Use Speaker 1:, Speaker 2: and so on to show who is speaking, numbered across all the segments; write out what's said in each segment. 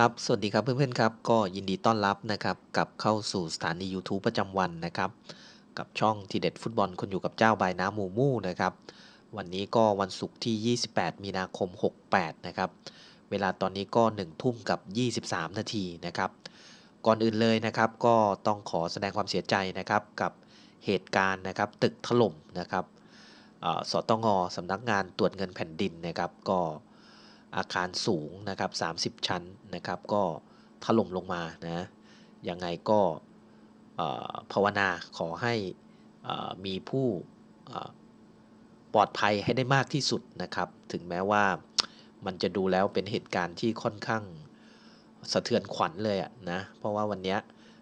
Speaker 1: ครับ สวัสดีครับเพื่อนๆครับ ก็ยินดีต้อนรับนะครับกับเข้าสู่สถานี YouTube ประจำวันนะครับ กับช่องทีเด็ดฟุตบอลคนอยู่กับเจ้าบายน้ำหมูมู่นะครับ วันนี้ก็วันศุกร์ที่ 28 มีนาคม 68 นะครับ เวลาตอนนี้ก็ 1 ทุ่มกับ 23 นาทีนะครับ ก่อนอื่นเลยนะครับ ก็ต้องขอแสดงความเสียใจนะครับกับเหตุการณ์นะครับตึกถล่มนะครับสตงสำนักงานตรวจเงินแผ่นดินนะครับก็ อาคารสูงนะครับ 30 ชั้นนะครับ ก็ถล่มลงมานะยังไงก็ภาวนาขอให้มีผู้ปลอดภัยให้ได้มากที่สุดนะครับ ถึงแม้ว่ามันจะดูแล้วเป็นเหตุการณ์ที่ค่อนข้างสะเทือนขวัญเลยอะนะ เพราะว่าวันนี้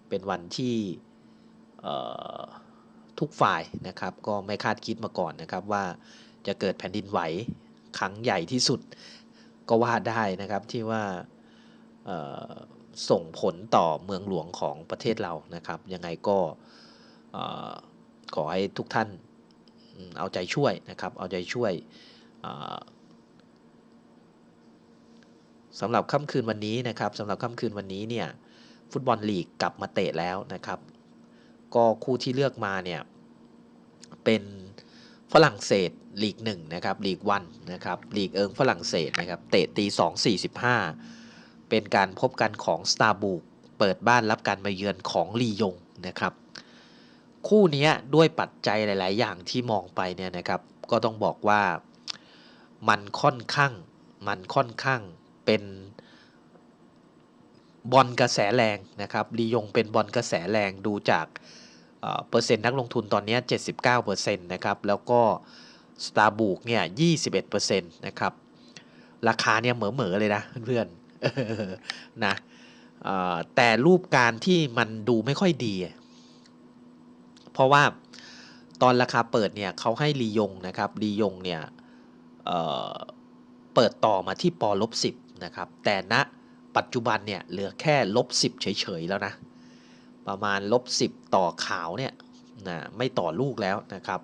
Speaker 1: เป็นวันที่ทุกฝ่ายนะครับก็ไม่คาดคิดมาก่อนนะครับว่าจะเกิดแผ่นดินไหวครั้งใหญ่ที่สุด ก็ว่าได้นะครับที่ว่าส่งผลต่อเมืองหลวงของประเทศเรานะครับ ยังไงก็ขอให้ทุกท่านเอาใจช่วยนะครับ เอาใจช่วยสำหรับค่ำคืนวันนี้นะครับสำหรับค่ำคืนวันนี้เนี่ยฟุตบอลลีกกลับมาเตะแล้วนะครับ ก็คู่ที่เลือกมาเนี่ยเป็น ฝรั่งเศสลีกหนึ่งนะครับลีกวันนะครับลีกเอิงฝรั่งเศสนะครับเตะตี2 45เป็นการพบกันของสตาร์บูกเปิดบ้านรับการมาเยือนของลียงนะครับคู่นี้ด้วยปัจจัยหลาย ๆ อย่างที่มองไปเนี่ยนะครับก็ต้องบอกว่ามันค่อนข้างมันค่อนข้างเป็นบอลกระแสแรงนะครับลียงเป็นบอลกระแสแรงดูจาก เอ่อเปอร์เซ็นต์นักลงทุนตอนนี้ 79%นะครับ แล้วก็สตาร์บูกเนี่ย 21%นะครับ ราคาเนี่ยเหมอๆเลยนะเพื่อนๆนะแต่รูปการที่มันดูไม่ค่อยดี เพราะว่าตอนราคาเปิดเนี่ยเขาให้ลียงนะครับลียงเนี่ยเเปิดต่อมาที่ปอลบสิบนะครับ แต่ณปัจจุบันเนี่ยเหลือแค่ลบสิบเฉยๆแล้วนะ ประมาณลบสิบต่อขาวเนี่ยนะไม่ต่อลูกแล้วนะครับ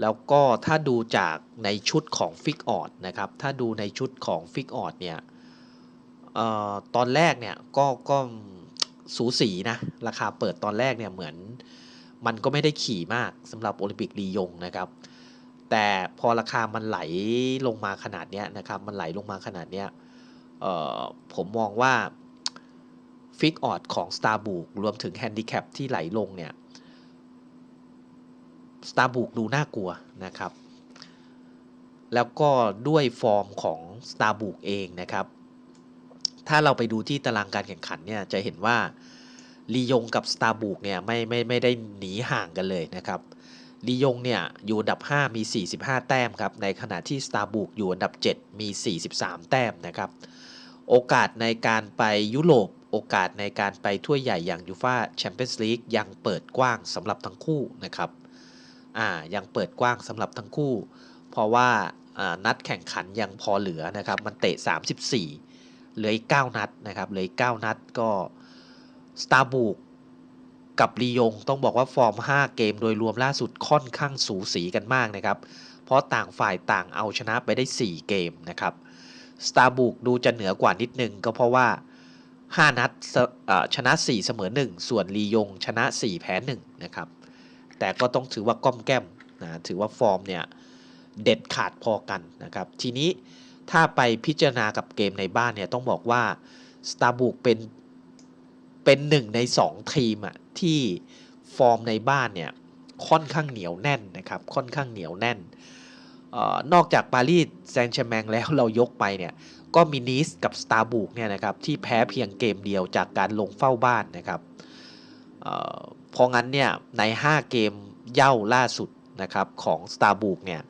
Speaker 1: แล้วก็ถ้าดูจากในชุดของฟิกออดนะครับ ถ้าดูในชุดของฟิกออดเนี่ยออตอนแรกเนี่ยก็ก็สูสีนะราคาเปิดตอนแรกเนี่ยเหมือนมันก็ไม่ได้ขี่มากสำหรับโอลิมปิกลียงนะครับ แต่พอราคามันไหลลงมาขนาดเนี้ยนะครับ มันไหลลงมาขนาดเนี้ยผมมองว่า ฟิกออดของ s t a r b o o k รวมถึงแฮนดิแคปที่ไหลลงเนี่ย s t a r b o o k ดูน่ากลัวนะครับ แล้วก็ด้วยฟอร์มของ s t a r b o o k เองนะครับ ถ้าเราไปดูที่ตารางการแข่งขันเนี่ย จะเห็นว่าลียงกับ s t a r b o o k เนี่ยไม่ไม่ไม่ได้หนีห่างกันเลยนะครับลียงเนี่ยอยู่อันดับ 5 มี 45 แต้มครับ ในขณะที่ s t a r b o o k อยู่อันดับ 7 มี 43 แต้มนะครับ โอกาสในการไปยุโรป โอกาสในการไปถ้วยใหญ่อย่างยูฟาแชมเปี้ยนส์ลีกยังเปิดกว้างสำหรับทั้งคู่นะครับอ่ายังเปิดกว้างสำหรับทั้งคู่ เพราะว่านัดแข่งขันยังพอเหลือนะครับ มันเตะ 34 เหลืออีก 9 นัดนะครับ เหลืออีก 9 นัดก็สตาร์บูกกับลียงต้องบอกว่าฟอร์ม 5 เกมโดยรวมล่าสุดค่อนข้างสูสีกันมากนะครับ เพราะต่างฝ่ายต่างเอาชนะไปได้ 4 เกมนะครับสตาร์บูกดูจะเหนือกว่านิดนึงก็เพราะว่า 5 นัดชนะ 4 เสมอ 1 ส่วนลียงชนะ 4 แพ้ 1 นะครับ แต่ก็ต้องถือว่าก้อมแก้มนะถือว่าฟอร์มเนี่ยเด็ดขาดพอกันนะครับ ทีนี้ถ้าไปพิจารณากับเกมในบ้านเนี่ยต้องบอกว่าสตาร์บุกเป็นเป็นหนึ่งใน 2 ทีมอะที่ฟอร์มในบ้านเนี่ยค่อนข้างเหนียวแน่นนะครับ ค่อนข้างเหนียวแน่นออนอกจากปารีสแซงต์แชร์แมงแล้วเรายกไปเนี่ย ก็มีนิสกับสตาร์บุกเนี่ยนะครับที่แพ้เพียงเกมเดียวจากการลงเฝ้าบ้านนะครับเพราะงั้นเนี่ยใน 5 เกมเย่าล่าสุดนะครับของ s t a r b o o k เนี่ย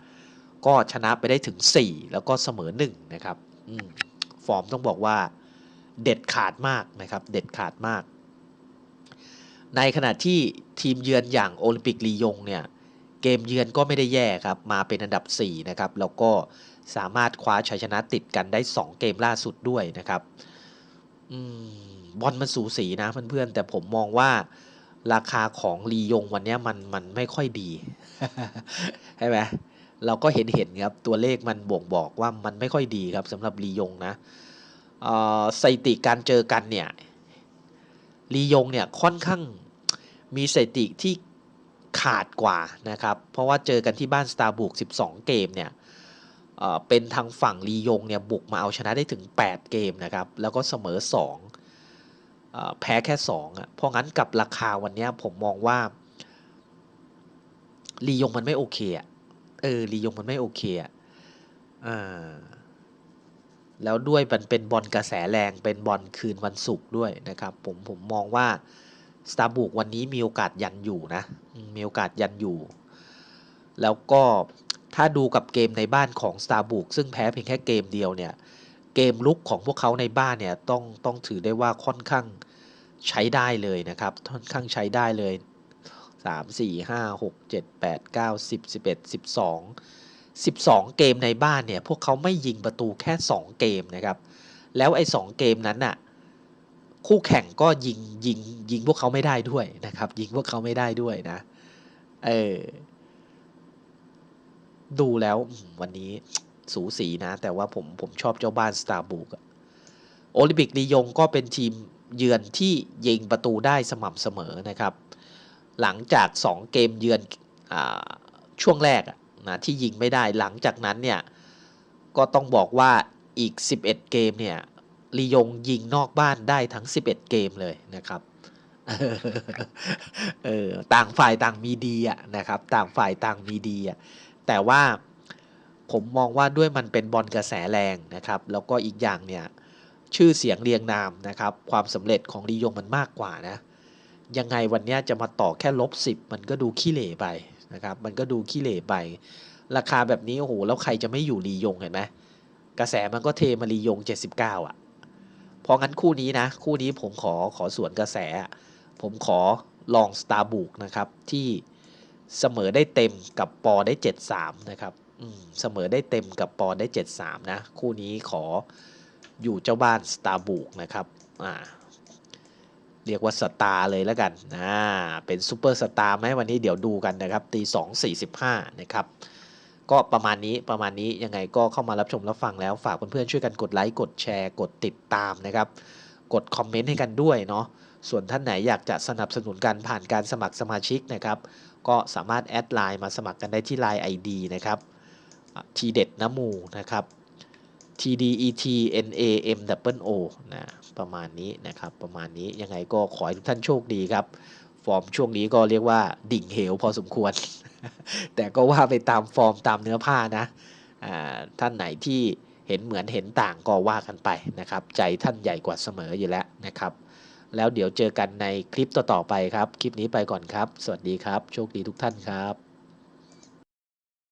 Speaker 1: ก็ชนะไปได้ถึง 4 แล้วก็เสมอ1นะครับอฟอร์มต้องบอกว่าเด็ดขาดมากนะครับเด็ดขาดมาก ในขณะที่ทีมเยือนอย่างโอลิมปิกลียงเนี่ย เกมเยือนก็ไม่ได้แย่ครับ มาเป็นอันดับ 4 นะครับ แล้วก็สามารถคว้าชัยชนะติดกันได้ 2 เกมล่าสุดด้วยนะครับอืมบอลมันสูสีนะเพื่อนๆ แต่ผมมองว่าราคาของลียงวันเนี้ยมันมันไม่ค่อยดีใช่ไหมเราก็เห็นเห็นครับตัวเลขมันบ่งบอกว่ามันไม่ค่อยดีครับสำหรับลียงนะอ่อสถิติการเจอกันเนี่ยลียงเนี่ยค่อนข้างมีสถิติที่ ขาดกว่านะครับ เพราะว่าเจอกันที่บ้านสตาร์บุก12 เกมเนี่ยเป็นทางฝั่งลียงเนี่ยบุกมาเอาชนะได้ถึง 8 เกมนะครับ แล้วก็เสมอ2อแพ้แค่ 2อะเพราะงั้นกับราคาวันเนี้ยผมมองว่าลียงมันไม่โอเคอะเออลียงมันไม่โอเคอะอ่าแล้วด้วยมันเป็นบอลกระแสแรงเป็นบอลคืนวันศุกร์ด้วยนะครับ ผมผมมองว่า สตาร์บุกวันนี้มีโอกาสยันอยู่นะ มีโอกาสยันอยู่ แล้วก็ถ้าดูกับเกมในบ้านของสตาร์บุกซึ่งแพ้เพียงแค่เกมเดียวเนี่ย เกมลุกของพวกเขาในบ้านเนี่ยต้องต้องถือได้ว่าค่อนข้างใช้ได้เลยนะครับ ค่อนข้างใช้ได้เลย 3 4 5 6 7 8 9 10 11 12 12 เกมในบ้านเนี่ย พวกเขาไม่ยิงประตูแค่ 2 เกมนะครับ แล้วไอ้สเกมนั้นน่ะ คู่แข่งก็ยิงยิงยิงพวกเขาไม่ได้ด้วยนะครับ ยิงพวกเขาไม่ได้ด้วยนะ เออ ดูแล้ววันนี้สูสีนะ แต่ว่าผมผมชอบเจ้าบ้านสตาร์บุกโอลิมปิกลียงก็เป็นทีมเยือนที่ยิงประตูได้สม่ำเสมอนะครับ หลังจาก 2 เกมเยือนอช่วงแรกนะที่ยิงไม่ได้หลังจากนั้นเนี่ย ก็ต้องบอกว่าอีก 11 เกมเนี่ย ลียงยิงนอกบ้านได้ทั้ง 11 เกมเลยนะครับเออต่างฝ่ายต่างมีดีอะนะครับ ต่างฝ่ายต่างมีดีอะแต่ว่าผมมองว่าด้วยมันเป็นบอลกระแสแรงนะครับ แล้วก็อีกอย่างเนี่ย ชื่อเสียงเรียงนามนะครับ ความสำเร็จของลียงมันมากกว่านะ ยังไงวันนี้จะมาต่อแค่ลบสิบมันก็ดูขี้เหร่ไปนะครับ มันก็ดูขี้เหร่ไป ราคาแบบนี้โอ้โหแล้วใครจะไม่อยู่ลียงเห็นไหมกระแสมันก็เทมาลียง 79 อะ เพราะงั้นคู่นี้นะ คู่นี้ผมขอขอสวนกระแส ผมขอลองสตาร์บุกนะครับ ที่เสมอได้เต็มกับปอได้ 73 นะครับเสมอได้เต็มกับปอได้ 73 นะ คู่นี้ขออยู่เจ้าบ้านสตาร์บุกนะครับอ่าเรียกว่าสตาร์เลยแล้วกันนะเป็นซูเปอร์สตาร์ไหมวันนี้เดี๋ยวดูกันนะครับตีสองสี่สิบห้านะครับ ก็ประมาณนี้ประมาณนี้ยังไงก็เข้ามารับชมรับฟังแล้วฝากเพื่อนๆช่วยกันกดไลค์กดแชร์กดติดตามนะครับ กดคอมเมนต์ให้กันด้วยเนาะส่วนท่านไหนอยากจะสนับสนุนกันผ่านการสมัครสมาชิกนะครับ ก็สามารถแอดไลน์มาสมัครกันได้ที่ Line ID นะครับทีเด็ดน้ำมูนะครับ T D E T N A M W O นะประมาณนี้นะครับประมาณนี้ยังไงก็ขอให้ทุกท่านโชคดีครับ ฟอร์มช่วงนี้ก็เรียกว่าดิ่งเหวพอสมควร แต่ก็ว่าไปตามฟอร์มตามเนื้อผ้านะท่านไหนที่เห็นเหมือนเห็นต่างก็ว่ากันไปนะครับ ใจท่านใหญ่กว่าเสมออยู่แล้วนะครับ แล้วเดี๋ยวเจอกันในคลิปต่อๆไปครับ คลิปนี้ไปก่อนครับ สวัสดีครับ โชคดีทุกท่านครับ